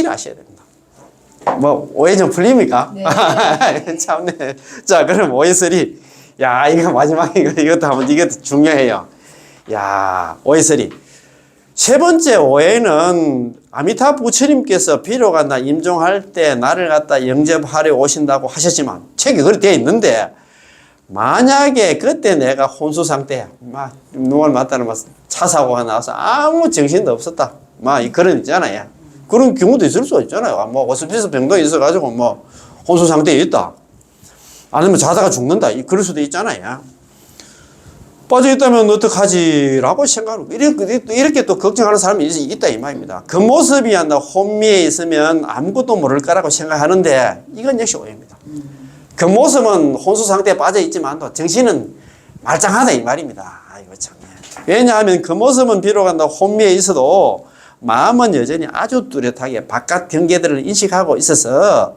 확실히 아셔야 됩니다. 뭐 오해 좀 풀립니까? 네. 참네. 자, 그럼 오해설이 야 이거 마지막에 이것도 한번 이것도 중요해요. 야 오해설이 세 번째 오해는 아미타 부처님께서 비로가 나 임종할 때 나를 갖다 영접하려 오신다고 하셨지만 책에 그렇게 되어 있는데 만약에 그때 내가 혼수 상태야, 막 누굴 맞다는 막차 사고가 나서 아무 정신도 없었다, 막 그런 있잖아요. 그런 경우도 있을 수 있잖아요. 뭐 호스피스 병동에 있어가지고 뭐 혼수 상태에 있다. 아니면 자다가 죽는다. 이- 그럴 수도 있잖아요. 빠져 있다면 어떡하지라고 생각하고 이렇게, 이렇게 또 걱정하는 사람이 있- 있다 이 말입니다. 그 모습이 나 혼미에 있으면 아무것도 모를 거라고 생각하는데 이건 역시 오해입니다. 그 모습은 혼수 상태에 빠져 있지만도 정신은 말짱하다 이 말입니다. 아이고 참. 왜냐하면 그 모습은 비록 한다 혼미에 있어도 마음은 여전히 아주 뚜렷하게 바깥 경계들을 인식하고 있어서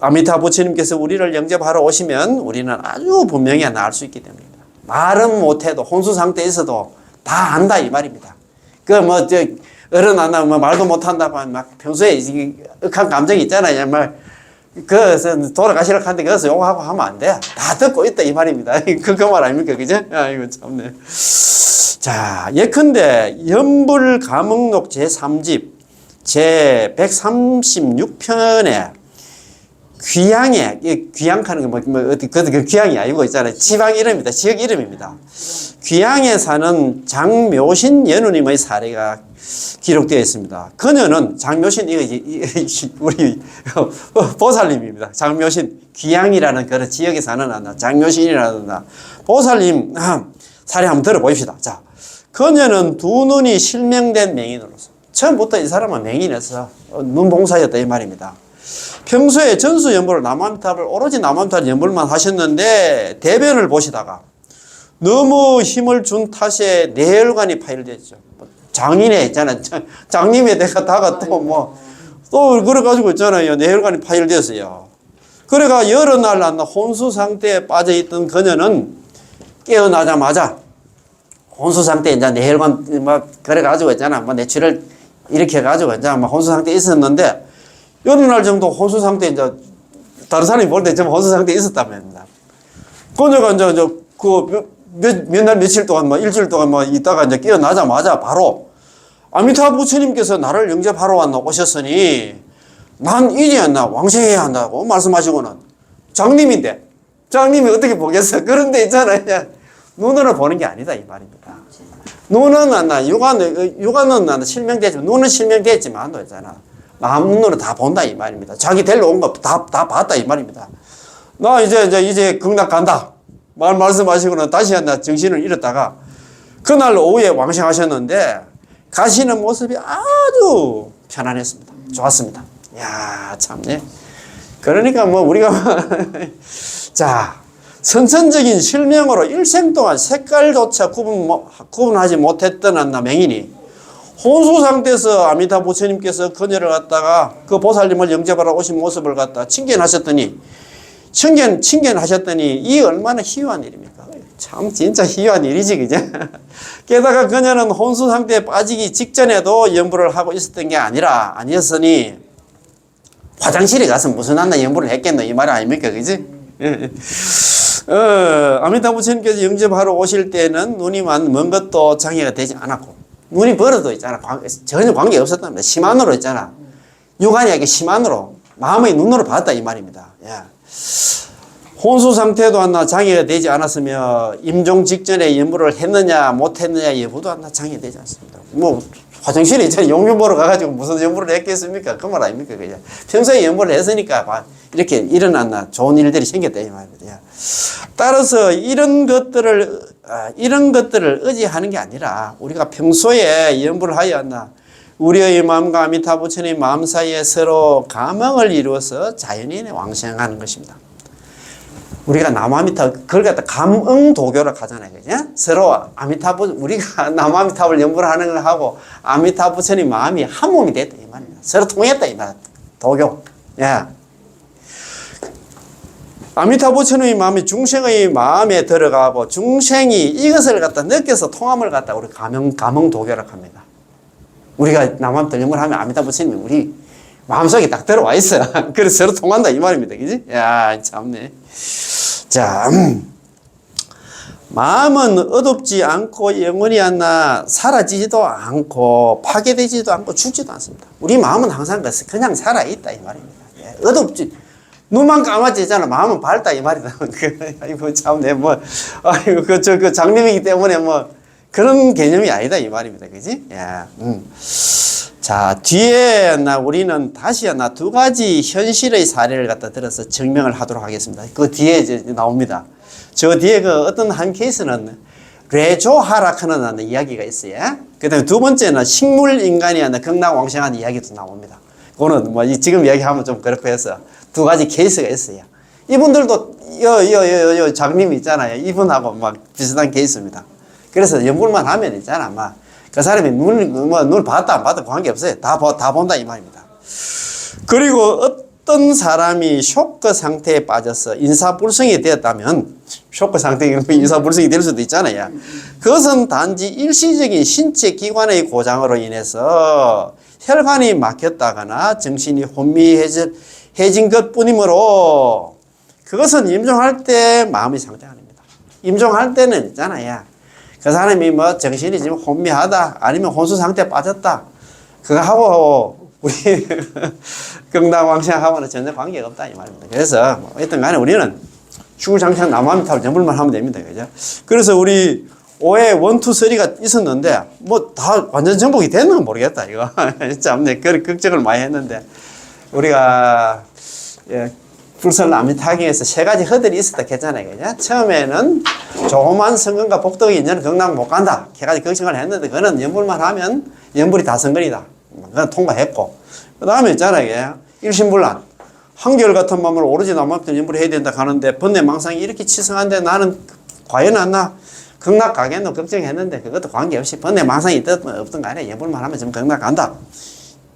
아미타 부처님께서 우리를 영접하러 오시면 우리는 아주 분명히 나을 수 있기 때문입니다. 말은 못해도 혼수 상태에 있어도 다 안다 이 말입니다. 그뭐저 어른 안나 뭐 말도 못한다고 막 평소에 이 억한 감정이 있잖아요. 말 그래서 돌아가시라고 하는데 거기서 욕하고 하면 안 돼. 다 듣고 있다 이 말입니다. 그그 말 아닙니까? 그죠? 아이고 참네. 자, 예컨대 연불 감흥록 제3집 제 136편에 귀향에 이 귀향하는 게 뭐, 뭐 어디 그, 그 귀향이 아니고 있잖아요. 지방 이름입니다. 지역 이름입니다. 귀향에 사는 장묘신 연우님의 사례가 기록되어 있습니다. 그녀는 장묘신 이거 우리 보살님입니다. 장묘신 귀향이라는 그런 지역에 사는 하나 장묘신이라는 하나 보살님 사례 한번 들어보십시다. 자, 그녀는 두 눈이 실명된 맹인으로서 처음부터 이 사람은 맹인에서 눈봉사였다 이 말입니다. 평소에 전수 연불을 남암탑을 오로지 남암탑 연불만 하셨는데 대변을 보시다가 너무 힘을 준 탓에 뇌혈관이 파열됐죠. 뭐 장인에 있잖아요. 장- 장님에 내가 다가 또 뭐 또 그래가지고 있잖아요. 뇌혈관이 파열됐어요. 그래가 여러 날 났나 혼수 상태에 빠져 있던 그녀는 깨어나자마자 혼수 상태에 이제 뇌혈관 막 그래가지고 있잖아. 뭐 뇌출을 이렇게 해가지고 이제 막 혼수 상태에 있었는데 여러 날 정도 혼수 상태에 이제 다른 사람이 볼 때좀 혼수 상태에 있었다면입니다. 그녀가 이제 그몇 날 며칠 동안 뭐 일주일 동안 뭐 있다가 이제 깨어나자마자 바로 아미타 부처님께서 나를 영접하러 왔나 오셨으니 난 이제야 나 왕생해야 한다고 말씀하시고는 장님인데 장님이 어떻게 보겠어? 그런데 있잖아요. 눈으로 보는 게 아니다 이 말입니다. 눈은 나 육안은 육안은 나 실명되지만 눈은 실명됐지만 도 있잖아. 마음 눈으로 다 본다 이 말입니다. 자기 데리러 온 거 다 다 봤다 이 말입니다. 나 이제 이제 이제 극락 간다. 말 말씀하시고는 다시 나 정신을 잃었다가 그날 오후에 왕생하셨는데 가시는 모습이 아주 편안했습니다. 좋았습니다. 야, 참네. 그러니까 뭐 우리가 자, 선천적인 실명으로 일생 동안 색깔조차 구분, 뭐- 구분하지 못했던 한 나 맹인이 혼수 상태에서 아미타 부처님께서 그녀를 갖다가 그 보살님을 영접하러 오신 모습을 갖다 칭견하셨더니 칭견, 칭견하셨더니 이 얼마나 희유한 일입니까? 참 진짜 희유한 일이지, 그죠? 게다가 그녀는 혼수 상태에 빠지기 직전에도 연부를 하고 있었던 게 아니라, 아니었으니, 화장실에 가서 무슨 한나 연부를 했겠노? 이 말 아닙니까? 그지? 어, 아미타 부처님께서 영접하러 오실 때는 눈이 먼, 먼 것도 장애가 되지 않았고, 눈이 벌어도 있잖아. 관- 전혀 관계 없었답니다. 심한으로 있잖아. 육안이 아니라 심한으로, 마음의 눈으로 봤다. 이 말입니다. 예. 혼수 상태도 하나 장애가 되지 않았으며 임종 직전에 연부를 했느냐 못했느냐 여부도 하나 장애 되지 않습니다. 뭐 화장실에 있잖아요. 용유 보러 가가지고 무슨 연부를 했겠습니까? 그 말 아닙니까? 그냥 평소에 연부를 했으니까 봐. 이렇게 일어났나 좋은 일들이 생겼다 이 말입니다. 따라서 이런 것들을 아, 이런 것들을 의지하는 게 아니라 우리가 평소에 연부를 하였나 우리의 마음과 아미타 부처님 마음 사이에 서로 감흥을 이루어서 자연인의 왕생하는 것입니다. 우리가 남아미타 그걸 갖다 감응 도교라 하잖아요, 그죠? 서로 아미타부 우리가 남아미타불 연구를 하는 걸 하고 아미타 부처님 마음이 한 몸이 됐다 이 말입니다. 서로 통했다 이 말. 도교. 예. 아미타 부처님의 마음이 중생의 마음에 들어가고 중생이 이것을 갖다 느껴서 통함을 갖다 우리 감응 감응 도교라 합니다. 우리가 남아미타 연구를 하면 아미타 부처님이 우리 마음속에 딱 들어와 있어. 그래서 서로 통한다 이 말입니다. 그지? 야, 참네. 자, 음. 마음은 어둡지 않고 영원히 않나 사라지지도 않고 파괴되지도 않고 죽지도 않습니다. 우리 마음은 항상 그냥 살아 있다 이 말입니다. 예, 어둡지 눈만 감아지잖아 마음은 밝다 이 말이다. 그, 아이고 참내 뭐 아이고 그저 그 장님이기 때문에 뭐 그런 개념이 아니다 이 말입니다. 그지? 야, 음. 자 뒤에 나 우리는 다시 나두 가지 현실의 사례를 갖다 들어서 증명을 하도록 하겠습니다. 그 뒤에 이제 나옵니다. 저 뒤에 그 어떤 한 케이스는 뇌조 하락하는 이야기가 있어요. 그 다음에 두 번째는 식물 인간이 하는 극락왕생하는 이야기도 나옵니다. 그거는 뭐 이- 지금 이야기하면 좀 그렇고 해서 두 가지 케이스가 있어요. 이분들도 여, 여, 여, 여, 장님 있잖아요. 이분하고 막 비슷한 케이스입니다. 그래서 연구만 하면 있잖아. 막 그 사람이 눈, 뭐, 눈 봤다 안 봤다 관계없어요. 다, 보- 다 본다 이 말입니다. 그리고 어떤 사람이 쇼크 상태에 빠져서 인사불성이 되었다면 쇼크 상태에 인사불성이 될 수도 있잖아요. 그것은 단지 일시적인 신체 기관의 고장으로 인해서 혈관이 막혔다거나 정신이 혼미해진 해진 것 뿐이므로 그것은 임종할 때 마음이 상태 아닙니다. 임종할 때는 있잖아요. 그 사람이 뭐 정신이 지금 혼미하다 아니면 혼수 상태에 빠졌다. 그거 하고 우리 경당왕생하고는 전혀 관계가 없다 이 말입니다. 그래서 뭐 어떤 간에 우리는 주구장창 나무함이 타고 전불만 하면 됩니다. 그죠? 그래서 우리 오해 원투 쓰리가 있었는데 뭐 다 완전 정복이 됐는 모르겠다 이거 참 네, 그 걱정을 많이 했는데 우리가 예, 불설 남이타경에서 세 가지 허들이 있었다 했잖아요. 그죠? 처음에는 조그만 성근과 복덕이 있는 경남 못 간다. 세 가지 걱정을 했는데 그거는 연불만 하면 연불이 다 성근이다. 그건 통과했고. 그 다음에 있잖아요. 그죠? 일심불란. 한결 같은 마음을 오로지 남한테 연불 해야 된다 하는데 번뇌 망상이 이렇게 치성한데 나는 과연 안 나 극락 가겠노 걱정했는데 그것도 관계없이 번뇌 망상이 있든 없든 간에 연불만 하면 지금 극락 간다.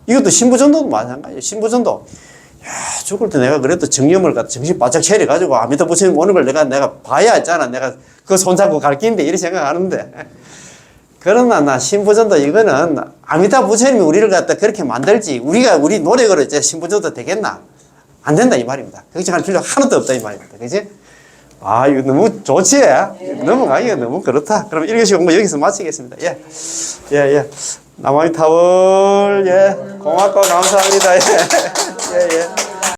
이것도 신부전도도 마찬가지예요. 신부전도. 야, 죽을 때 내가 그래도 정념을 갖다 정신 바짝 차려가지고 아미타 부처님 오는 걸 내가 내가 봐야 했잖아. 내가 그 손잡고 갈 긴데 이렇게 생각하는데. 그러나 나 신부전도 이거는 아미타 부처님이 우리를 갖다 그렇게 만들지 우리가 우리 노력으로 이제 신부전도 되겠나? 안 된다 이 말입니다. 걱정할 필요 하나도 없다 이 말입니다. 그지? 아 이거 너무 좋지? 넘어가기가 너무 그렇다. 그럼 1교시 공부 여기서 마치겠습니다. 예. 예, 예. 남아미 타월, 예. 고맙고 감사합니다. 예, 예. 예.